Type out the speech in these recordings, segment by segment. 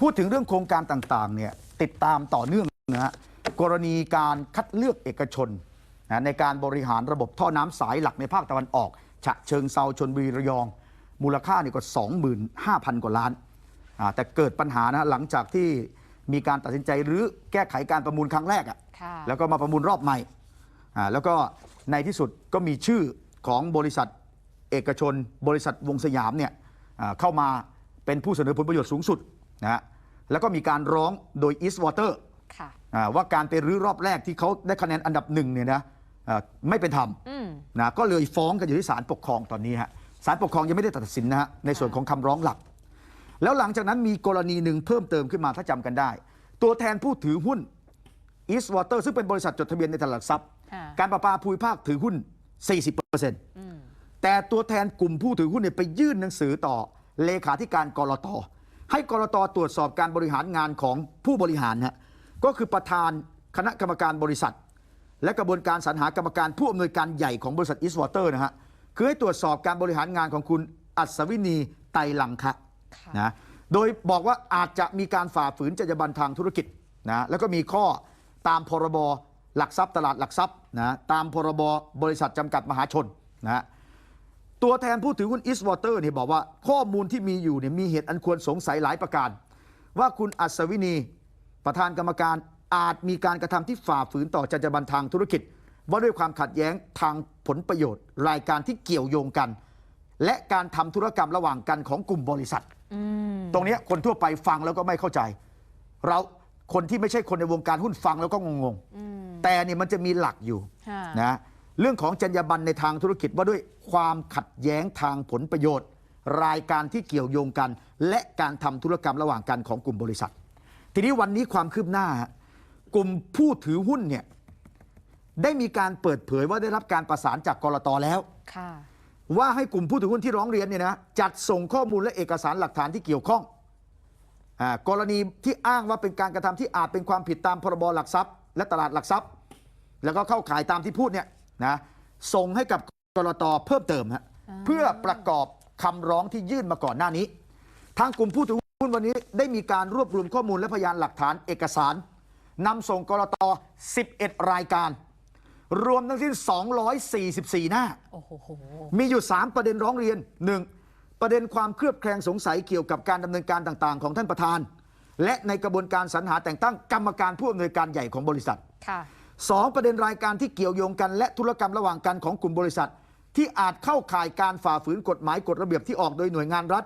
พูดถึงเรื่องโครงการต่างๆเนี่ยติดตามต่อเนื่องนะฮะกรณีการคัดเลือกเอกชนนะในการบริหารระบบท่อน้ำสายหลักในภาคตะวันออก ฉะเชิงเซาชนบุรีระยอง มูลค่านี่ก็ 25,000 กว่าล้านอ่าแต่เกิดปัญหานะหลังจากที่มีการตัดสินใจหรือแก้ไขการประมูลครั้งแรกอะค่ะแล้วก็มาประมูลรอบใหม่อ่าแล้วก็ในที่สุดก็มีชื่อของบริษัทเอกชน บริษัทวงสยามเนี่ยอ่าเข้ามาเป็นผู้เสนอผลประโยชน์สูงสุดนะฮะ แล้วก็มีการร้องโดย East Water ค่ะอ่าว่าการไปรื้อรอบแรกที่เขาได้คะแนนอันดับหนึ่งเนี่ยนะอ่าไม่เป็นธรรมอืมนะก็เลยฟ้องกันอยู่ที่ศาลปกครองตอนนี้ฮะศาลปกครองยังไม่ได้ตัดสินนะฮะในส่วนของคำร้องหลัก แล้วหลังจากนั้นมีกรณีหนึ่งเพิ่มเติมขึ้นมาถ้าจำกันได้ ตัวแทนผู้ถือหุ้น East Water ซึ่งเป็นบริษัทจดทะเบียนในตลาดหลักทรัพย์ค่ะการประปาภูมิภาคถือหุ้น 40%อืมแต่ตัวแทนกลุ่มผู้ถือหุ้นเนี่ยไปยื่นหนังสือต่อเลขาธิการกรต ให้กรตตรวจสอบการบริหารงานของผู้บริหารฮะก็คือประธานคณะกรรมการบริษัท และกระบวนการสรรหากรรมการผู้อำนวยการใหญ่ของบริษัทอีสวอเตอร์นะฮะคือให้ตรวจสอบการบริหารงานของคุณอัศวินีไตรลังคะนะโดยบอกว่าอาจจะมีการฝ่าฝืนจรรยาบรรณทางธุรกิจนะแล้วก็มีข้อตามพรบหลักทรัพย์ตลาดหลักทรัพย์นะตามพรบบริษัทจำกัดมหาชนนะ ตัวแทนผู้ถือหุ้นอิสวอเตอร์เนี่ยบอกว่าข้อมูลที่มีอยู่เนี่ยมีเหตุอันควรสงสัยหลายประการ ว่าคุณอัศวินี ประธานกรรมการอาจมีการกระทำที่ฝ่าฝืนต่อจรรยาบรรณทางธุรกิจ ว่าด้วยความขัดแย้งทางผลประโยชน์ รายการที่เกี่ยวโยงกัน และการทำธุรกรรมระหว่างกันของกลุ่มบริษัทอืมตรงเนี้ยคนทั่วไปฟังแล้วก็ไม่เข้าใจ เราคนที่ไม่ใช่คนในวงการหุ้นฟังแล้วก็งงอืมๆแต่เนี่ยมันจะมีหลักอยู่ค่ะนะ เรื่องของจรรยาบรรณในทางธุรกิจว่าด้วยความขัดแย้งทางผลประโยชน์ รายการที่เกี่ยวโยงกัน และการทำธุรกรรมระหว่างกันของกลุ่มบริษัท ทีนี้วันนี้ความคืบหน้าฮะกลุ่มผู้ถือหุ้นเนี่ยได้มีการเปิดเผยว่าได้รับการประสานจากกรตแล้ว ค่ะ ว่าให้กลุ่มผู้ถือหุ้นที่ร้องเรียนเนี่ยนะจัดส่งข้อมูลและเอกสารหลักฐานที่เกี่ยวข้องอากรณีที่อ้างว่าเป็นการกระทำที่อาจเป็นความผิดตามพรบหลักทรัพย์ และตลาดหลักทรัพย์ แล้วก็เข้าข่ายตามที่พูดเนี่ย นะส่งให้กับกรตเพิ่มเติมฮะเพื่อประกอบคำร้องที่ยื่นมาก่อนหน้านี้ ทางกลุ่มผู้ถือหุ้นวันนี้ได้มีการรวบรวมข้อมูลและพยานหลักฐานเอกสารนำส่งกรต 11 รายการ รวมทั้งสิ้น 244 หน้าโอ้โหมีอยู่ 3 ประเด็นร้องเรียน 1. ประเด็นความเครือบแคลงสงสัยเกี่ยวกับการดำเนินการต่างๆ ของท่านประธาน และในกระบวนการสรรหาแต่งตั้งกรรมการผู้อำนวยการใหญ่ของบริษัทค่ะ 2. ประเด็นรายการที่เกี่ยวโยงกัน และธุรกรรมระหว่างกันของกลุ่มบริษัท ที่อาจเข้าข่ายการฝ่าฝืนกฎหมายกฎระเบียบที่ออกโดยหน่วยงานรัฐ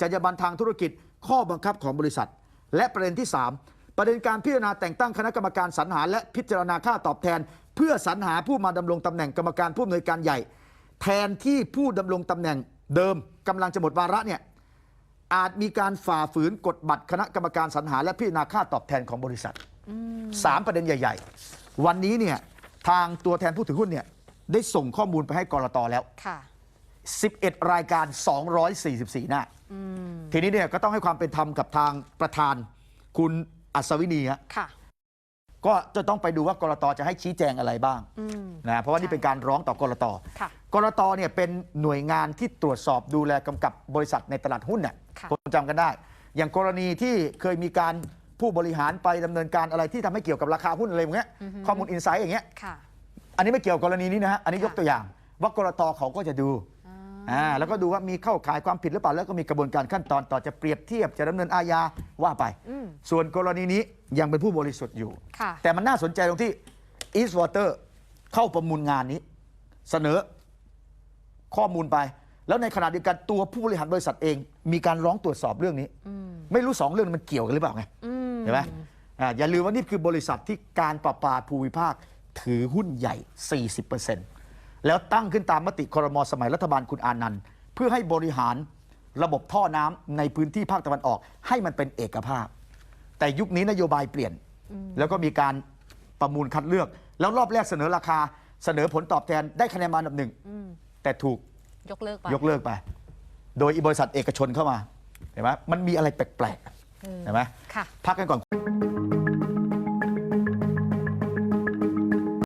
จรรยาบรรณทางธุรกิจ ข้อบังคับของบริษัท และประเด็นที่ 3 ประเด็นการพิจารณาแต่งตั้งคณะกรรมการสรรหาและพิจารณาค่าตอบแทน เพื่อสรรหาผู้มาดำรงตำแหน่งกรรมการผู้อำนวยการใหญ่ แทนที่ผู้ดำรงตำแหน่งเดิมกำลังจะหมดวาระเนี่ยอาจมีการฝ่าฝืนกฎบัตรคณะกรรมการสรรหาและพิจารณาค่าตอบแทนของบริษัทสามประเด็นใหญ่ ๆ วันนี้เนี่ยทางตัวแทนผู้ถือหุ้นเนี่ยได้ส่งข้อมูลไปให้กรตแล้ว ค่ะ 11 รายการ 244 หน้า อืม ทีนี้เนี่ยก็ต้องให้ความเป็นธรรมกับทางประธานคุณอัศวินีฮะค่ะ ก็จะต้องไปดูว่ากรตจะให้ชี้แจงอะไรบ้างอืม นะเพราะว่านี่เป็นการร้องต่อกรตค่ะ กรตเนี่ยเป็นหน่วยงานที่ตรวจสอบดูแลกำกับบริษัทในตลาดหุ้นเนี่ยค่ะ คนจำกันได้ อย่างกรณีที่เคยมีการ ผู้บริหารไปดำเนินการอะไรที่ทำให้เกี่ยวกับราคาหุ้นอะไรอย่างเงี้ยข้อมูลอินไซต์อย่างเงี้ย ค่ะ อันนี้ไม่เกี่ยวกับกรณีนี้นะฮะ อันนี้ค่ะยกตัวอย่าง ว่ากรตเขาก็จะดูอ่าอ่าแล้วก็ดูว่ามีเข้าข่ายความผิดหรือเปล่า แล้วก็มีกระบวนการขั้นตอนต่อจะเปรียบเทียบจะดำเนินอาญาว่าไป อืมส่วนกรณีนี้ยังเป็นผู้บริสุทธิ์อยู่ ค่ะ แต่มันน่าสนใจตรงที่ East Water เข้าประมูลงานนี้ เสนอข้อมูลไป แล้วในขณะเดียวกันตัวผู้บริหารบริษัทเอง มีการร้องตรวจสอบเรื่องนี้ อืม ไม่รู้สองเรื่องมันเกี่ยวกันหรือเปล่าไง อืม เห็นไหมอ่าอย่าลืมว่านี่คือบริษัทที่การประปาภูมิภาคถือหุ้นใหญ่ 40%แล้วตั้งขึ้นตามมติครมสมัยรัฐบาลคุณอานันต์ เพื่อให้บริหารระบบท่อน้ำในพื้นที่ภาคตะวันออก ให้มันเป็นเอกภาพ แต่ยุคนี้นโยบายเปลี่ยน แล้วก็มีการประมูลคัดเลือก แล้วรอบแรกเสนอราคาเสนอผลตอบแทนได้คะแนนมาอันดับหนึ่งอืมแต่ถูกยกเลิกไปยกเลิกไป โดยบริษัทเอกชนเข้ามาเห็นไหมมันมีอะไรแปลกๆ เห็นไหมค่ะพักกันก่อน